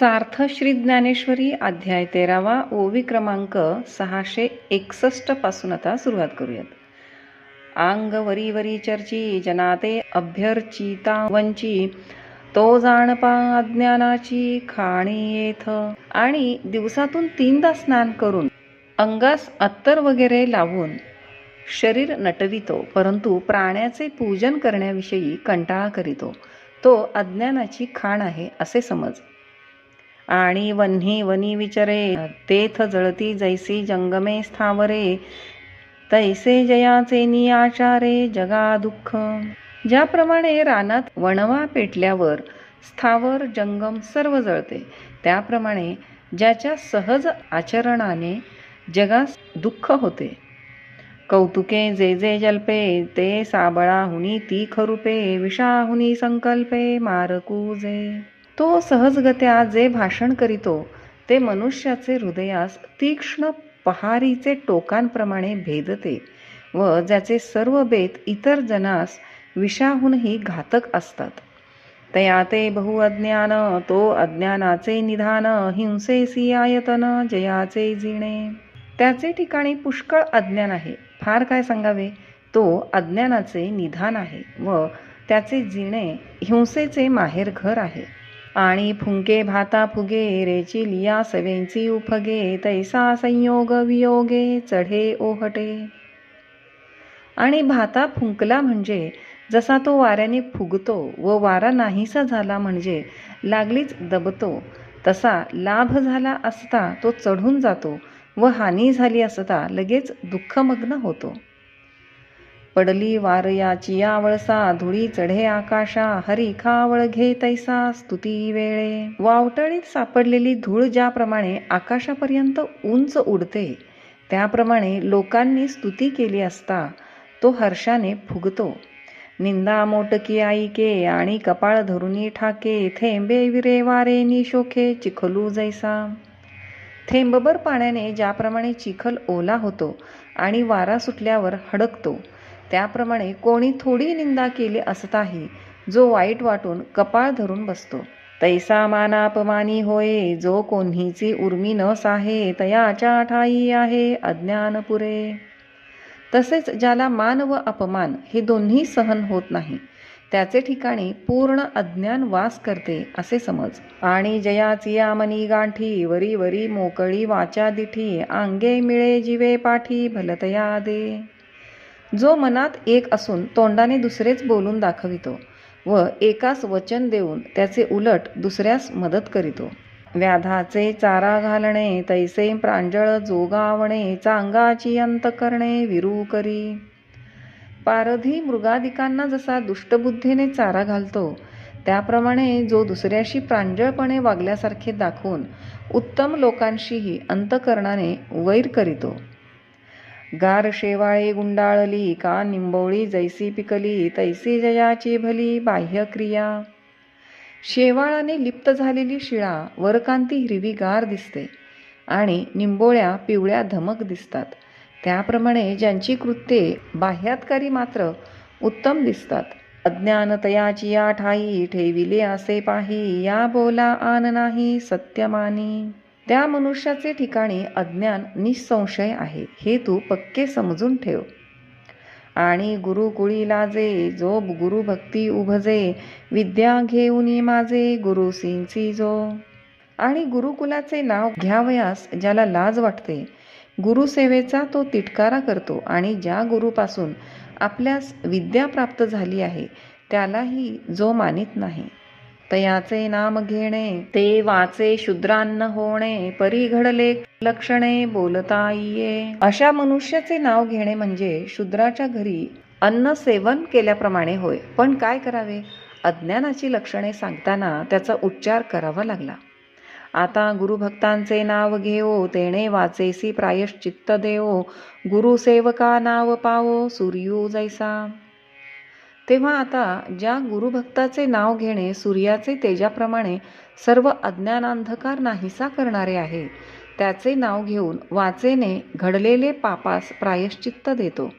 सार्थ श्री ज्ञानेश्वरी अध्याय तेरावा ओवी क्रमांक सहाशे एकसष्टपासून आता सुरुवात करूयात. आंग वरी वरी चर्ची जनाते अभ्यर्चिता वंची तो जाणपा अज्ञानाची खाणी येथ. आणि दिवसातून तीनदा स्नान करून अंगास अत्तर वगैरे लावून शरीर नटवितो परंतु प्राण्याचे पूजन करण्याविषयी कंटाळा करीतो. तो अज्ञानाची खाण आहे असे समज. आणि वन्ही वनी विचरे तेथ जळती जैसी जंगमे स्थावरे तैसे जयाचे नियाचारे जगा दुःख. ज्याप्रमाणे रानात वणवा पेटल्यावर स्थावर जंगम सर्व जळते त्याप्रमाणे ज्याच्या सहज आचरणाने जगास दुःख होते. कौतुके जे जे जल्पे ते साबळाहुनी ती खरुपे विषाहुनी संकल्पे मारकू जे तो सहजगत्या जे भाषण करीतो ते मनुष्याचे हृदयास तीक्ष्ण पहारीचे टोकांप्रमाणे भेदते व ज्याचे सर्व बेत इतर जनास विषाहूनही घातक असतात. तया ते बहु अज्ञान तो अज्ञानाचे निधान हिंसेसी आयतन जयाचे जिणे. त्याचे ठिकाणी पुष्कळ अज्ञान आहे. फार काय सांगावे? तो अज्ञानाचे निधान आहे व त्याचे जिणे हिंसेचे माहेरघर आहे. आणि फुंके भाता फुगे रेची लिया सवेंची उफगे तैसा संयोग वियोगे चढे ओहटे. आणि भाता फुंकला म्हणजे जसा तो वाऱ्याने फुगतो व वारा नाहीसा झाला म्हणजे लागलीच दबतो तसा लाभ झाला असता तो चढून जातो व हानी झाली असता लगेच दुःखमग्न होतो. पडली वारयाची आवळसा धुळी चढे आकाशा हरी खावळ घे तैसा स्तुती वेळे. वावटळीत सापडलेली धूळ ज्याप्रमाणे आकाशापर्यंत उंच उडते त्याप्रमाणे लोकांनी स्तुती केली असता तो हर्षाने फुगतो. निंदा मोटकी आईके आणि कपाळ धरुनी ठाके थेंबे विरे वारे निशोखे चिखलू जैसा. थेंबभर पाण्याने ज्याप्रमाणे चिखल ओला होतो आणि वारा सुटल्यावर हडकतो त्याप्रमाणे कोणी थोडी निंदा केली असताही जो वाईट वाटून कपाळ धरून बसतो. तैसा मानापमानी होय जो कोन्हीची उर्मी न साहे तयाच्या ठाई आहे अज्ञान पुरे तसेच ज्याला मान व अपमान हे दोन्ही सहन होत नाही त्याचे ठिकाणी पूर्ण अज्ञान वास करते असे समज. आणि जयाची आमनी गांठी वरी वरी मोकळी वाचा दिठी आंगे मिळे जिवे पाठी भलतया दे. जो मनात एक असून तोंडाने दुसरेच बोलून दाखवितो व एकास वचन देऊन त्याचे उलट दुसऱ्यास मदत करीतो. व्याधाचे चारा घालणे तैसे प्रांजळ जोगावणे चांगाची अंत करणे विरू करी. पारधी मृगादिकांना जसा दुष्टबुद्धीने चारा घालतो त्याप्रमाणे जो दुसऱ्याशी प्रांजळपणे वागल्यासारखे दाखवून उत्तम लोकांशीही अंतकरणाने वैर करीतो. गार शेवाळे गुंडाळली का निंबोळी जैसी पिकली तैसी जयाची भली बाह्यक्रिया शेवाळाने लिप्त झालेली शिळा वरकांती हिरवीगार दिसते आणि निंबोळ्या पिवळ्या धमक दिसतात. त्याप्रमाणे ज्यांची कृत्ये बाह्यातकारी मात्र उत्तम दिसतात. अज्ञानतयाची या ठाई ठेविले असे पाही या बोला आन नाही सत्यमानी. त्या मनुष्याचे ठिकाणी अज्ञान निसंशय आहे हे तू पक्के समजून ठेव. आणि गुरुकुळी लाजे जो गुरुभक्ती उभजे विद्या घेऊन माझे गुरुसींची जो. आणि गुरुकुलाचे नाव घ्यावयास ज्याला लाज वाटते गुरुसेवेचा तो तिटकारा करतो आणि ज्या गुरुपासून आपल्यास विद्या प्राप्त झाली आहे त्यालाही जो मानित नाही. तयाचे नाम घेणे ते वाचे शूद्रान्न होणे परी घडले लक्षणे बोलता ये अशा मनुष्याचे नाव घेणे म्हणजे शूद्राच्या घरी अन्न सेवन केल्याप्रमाणे होय. पण काय करावे? अज्ञानाची लक्षणे सांगताना त्याचा उच्चार करावा लागला. आता गुरुभक्तांचे नाव घेओ तेणे वाचेसी प्रायश्चित्त देओ. गुरुसेवका नाव पावो सूर्यू जैसा. तेव्हा आता ज्या गुरुभक्ताचे नाव घेणे सूर्याचे तेजाप्रमाणे सर्व अज्ञानांधकार नाहीसा करणारे आहे त्याचे नाव घेऊन वाचेने घडलेले पापास प्रायश्चित्त देतो.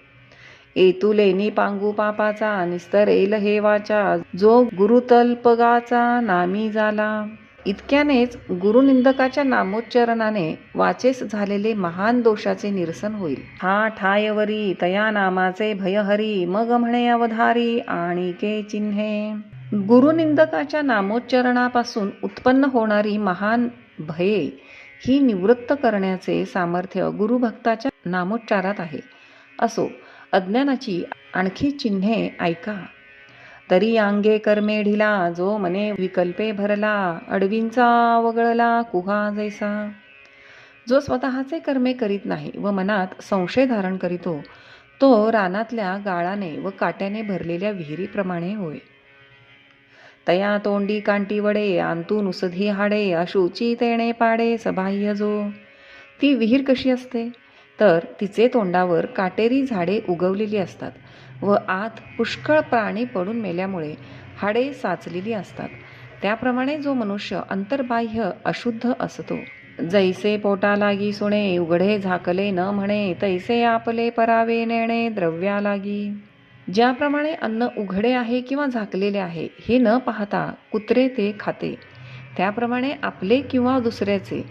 एतुलेनी पांगू पापाचा निस्तर एल हे वाचा जो गुरुतल्पगाचा नामी झाला. इतक्यानेच गुरुनिंदकाच्या नामोच्चरणाने वाचेस झालेले महान दोषाचे निरसन होईल. हा ठायवरी तया नामाचे भयहरी मग म्हणे अवधारी आणि के चिन्हे? गुरुनिंदकाच्या नामोच्चरणापासून उत्पन्न होणारी महान भये ही निवृत्त करण्याचे सामर्थ्य गुरुभक्ताच्या नामोच्चारात आहे. असो अज्ञानाची आणखी चिन्हे ऐका. तरी अंगे कर्मे ढिला जो मने विकल्पे भरला अडवींचा वगळला कुहा जैसा. जो स्वतःचे कर्मे करीत नाही व मनात संशय धारण करीतो तो रानातल्या गाळाने व काट्याने भरलेल्या विहिरीप्रमाणे होय. तया तोंडी कांटी वडे आंतून उसधी हाडे अशुची तेणे पाडे सबाह्य जो. ती विहीर कशी असते? तर तिचे तोंडावर काटेरी झाडे उगवलेली असतात. व आत पुष्कळ प्राणी पडून मेल्यामुळे हाडे साचलेली असतात. त्याप्रमाणे जो मनुष्य अंतर्बाह्य अशुद्ध असतो. जैसे पोटा लागी सुणे उघडे झाकले न म्हणे तैसे आपले परावे नेणे द्रव्या लागी ज्याप्रमाणे अन्न उघडे आहे किंवा झाकलेले आहे हे न पाहता कुत्रे ते खाते. त्याप्रमाणे आपले किंवा दुसऱ्याचे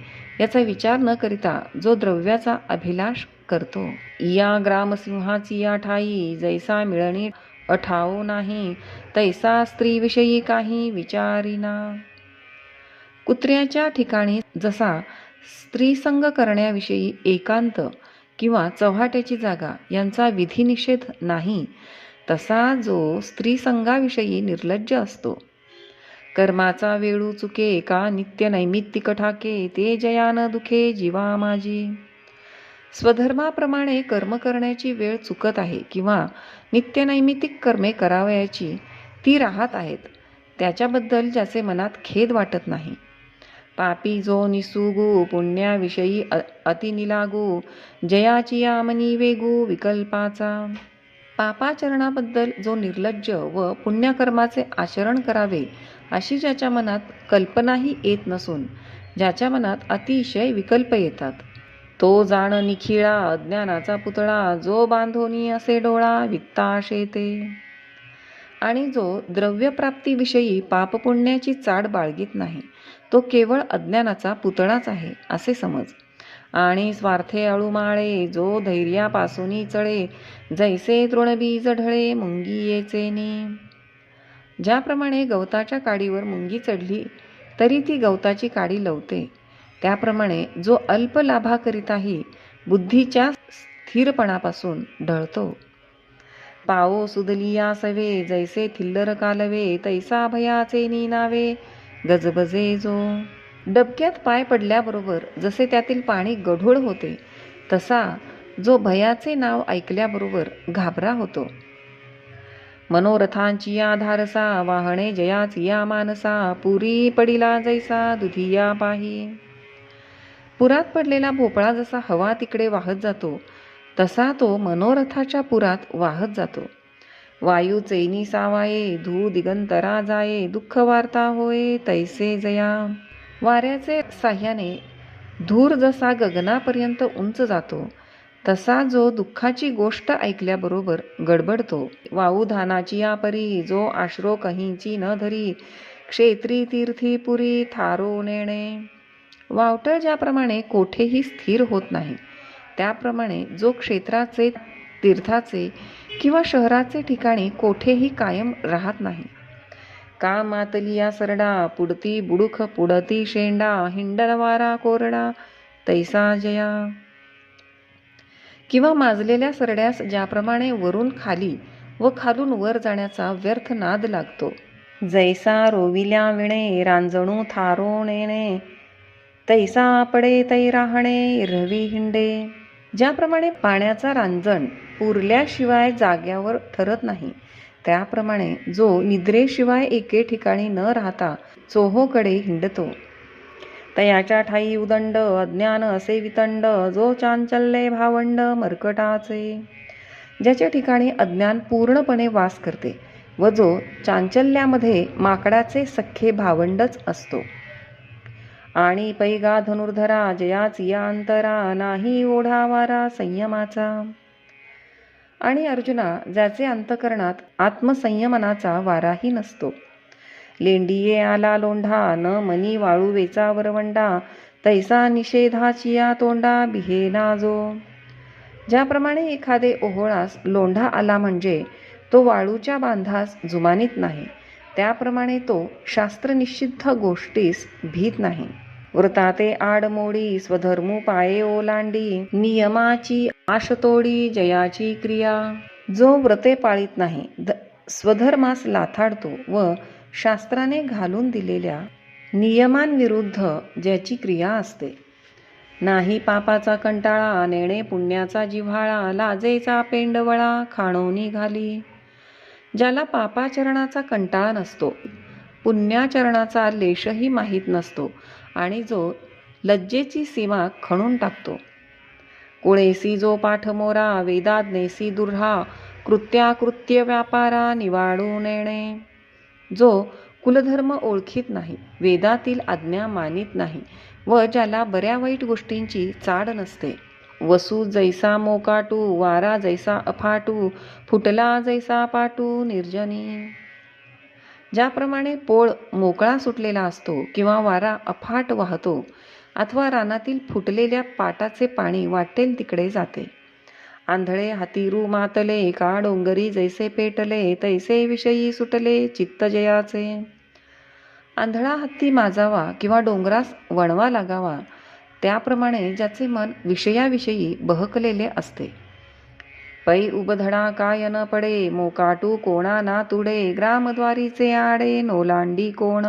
याचा विचार न करिता जो द्रव्याचा अभिलाष करतो. या ग्रामसिंहाची या ठाई जैसा मिळणी अठाओ नाही तैसा स्त्रीविषयी काही विचारिना. कुत्र्याच्या ठिकाणी जसा स्त्रीसंग करण्याविषयी एकांत किंवा चव्हाट्याची जागा यांचा विधिनिषेध नाही तसा जो स्त्रीसंगाविषयी निर्लज्ज असतो. कर्माचा वेळू चुके का नित्य नैमित्तिक ठाके ते जयान दुखे जीवा माझी स्वधर्माप्रमाणे कर्म करण्याची वेळ चुकत आहे किंवा नित्यनैमित्तिक कर्मे करावयाची ती राहत आहेत त्याच्याबद्दल ज्याचे मनात खेद वाटत नाही. पापी जो निसुगू पुण्याविषयी अ अतिनिलागू जयाची यामनी वेगू विकल्पाचा. पापाचरणाबद्दल जो निर्लज्ज व पुण्यकर्माचे आचरण करावे अशी ज्याच्या मनात कल्पनाही येत नसून ज्याच्या मनात अतिशय विकल्प येतात. तो जाण निखिळा अज्ञानाचा पुतळा जो बांधोनी असे डोळा वित्ताशे ते. आणि जो द्रव्यप्राप्तीविषयी पापपुण्याची चाड बाळगीत नाही तो केवळ अज्ञानाचा पुतळाच आहे असे समज. आणि स्वार्थे अळुमाळे जो धैर्यापासून चळे जैसे तृणबीज ढळे मुंगी येचेने ज्याप्रमाणे गवताच्या काडीवर मुंगी चढली तरी ती गवताची काडी लवते. त्याप्रमाणे जो अल्प लाभाकरिताही बुद्धीच्या स्थिरपणापासून ढळतो. पाओ सुदलिया सवे जैसे थिल्लर कालवे तैसा भयाचे नीनावे गजबजे जो. डबक्यात पाय पडल्याबरोबर जसे त्यातील पाणी गढूळ होते तसा जो भयाचे नाव ऐकल्याबरोबर घाबरा होतो. मनोरथांची या धारसा वाहणे जयाची या मानसा पुरी पडिला जैसा दुधिया पाही. पुरात पडलेला भोपळा जसा हवा तिकडे वाहत जातो तसा तो मनोरथाच्या पुरात वाहत जातो. वायू चैनी सावाये धू दिगंतरा जाये दुःख वार्ता होय तैसे जया. वाऱ्याचे साह्याने धूर जसा गगनापर्यंत उंच जातो तसा जो दुःखाची गोष्ट ऐकल्याबरोबर गडबडतो. वाऊ धानाची या परी जो आश्रो कहींची न धरी क्षेत्री तीर्थी पुरी थारो नेणे. वावटळ ज्याप्रमाणे कोठेही स्थिर होत नाही त्याप्रमाणे जो क्षेत्राचे तीर्थाचे किंवा शहराचे ठिकाणी कोठेही कायम राहत नाही. का मातलिया सरडा पुडती बुडुख पुडती शेंडा हिंडणवारा कोरडा तैसा जया. किंवा माजलेल्या सरड्यास ज्याप्रमाणे वरून खाली व खालून वर जाण्याचा व्यर्थ नाद लागतो. जैसा रोविल्या विणे रांजणू थारो नेणे तैसा पडे तै राहणे रवी हिंडे. ज्याप्रमाणे पाण्याचा रांजण पुरल्याशिवाय जाग्यावर ठरत नाही त्याप्रमाणे जो निद्रेशिवाय एके ठिकाणी न राहता चोहोकडे हिंडतो. तयाच्या ठाई उदंड अज्ञान असे वितंड जो चांचल्ये भावंड मर्कटाचे. ज्याच्या ठिकाणी अज्ञान पूर्णपणे वास करते व जो चांचल्यामध्ये माकडाचे सख्खे भावंडच असतो. आणि पैगा धनुर्धरा जयाच या अंतरा नाही ओढावारा संयमाचा. आणि अर्जुना ज्याचे अंतकरणात आत्मसंयमनाचा वाराही नसतो. लेंडिये आला लोंढा न मनी वाळू वेचा वरवंडा तैसा निषेधाचिया तोंडा बिहेना जो. ज्याप्रमाणे एखादे ओहोळास लोंढा आला म्हणजे तो वाळूच्या बांधास जुमानीत नाही. त्याप्रमाणे तो शास्त्रनिषिद्ध गोष्टीस भीत नाही. वृताते आडमोडी स्वधर्मू पाये ओलांडी नियमाची आशतोडी जयाची क्रिया. जो व्रते पाळीत नाही ध स्वधर्मास लाथाडतो व शास्त्राने घालून दिलेल्या नियमांविरुद्ध ज्याची क्रिया असते. नाही पापाचा कंटाळा नेणे पुण्याचा जिव्हाळा लाजेचा पेंडवळा खाणोनी घाली. ज्याला पापाचरणाचा कंटाळा नसतो. पुण्याचरणाचा लेशही माहीत नसतो आणि जो लज्जेची सीमा खणून टाकतो. कुळेसी जो पाठमोरा वेदात नेसी दुर्हा कृत्याकृत्य व्यापारा निवाडून नेणे. जो कुलधर्म ओळखीत नाही वेदातील आज्ञा मानित नाही व ज्याला बऱ्या वाईट गोष्टींची चाड नसते. वसू जैसा मोकाटू वारा जैसा अफाटू फुटला जैसा पाटू निर्जनी। ज्याप्रमाणे पोळ मोकळा सुटलेला असतो किंवा वारा अफाट वाहतो अथवा रानातील फुटलेल्या पाटाचे पाणी वाटेल तिकडे जाते. आंधळे हातीरू मातले का डोंगरी जैसे पेटले तैसे विषयी सुटले चित्त जयाचे. आंधळा हत्ती माजावा किंवा डोंगरास वणवा लागावा त्याप्रमाणे ज्याचे मन विषयाविषयी बहकलेले असते. पै उबधडा काय न पडे मोकाटू कोणा ना तुडे ग्रामद्वारीचे आडे नोलांडी कोण?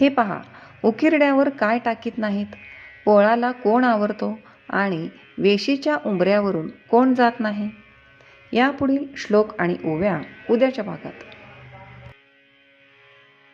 हे पहा उकिरड्यावर काय टाकीत नाहीत? पोळाला कोण आवरतो? आणि वेशीच्या उंबऱ्यावरून कोण जात नाही? यापुढील श्लोक आणि ओव्या उद्याच्या भागात.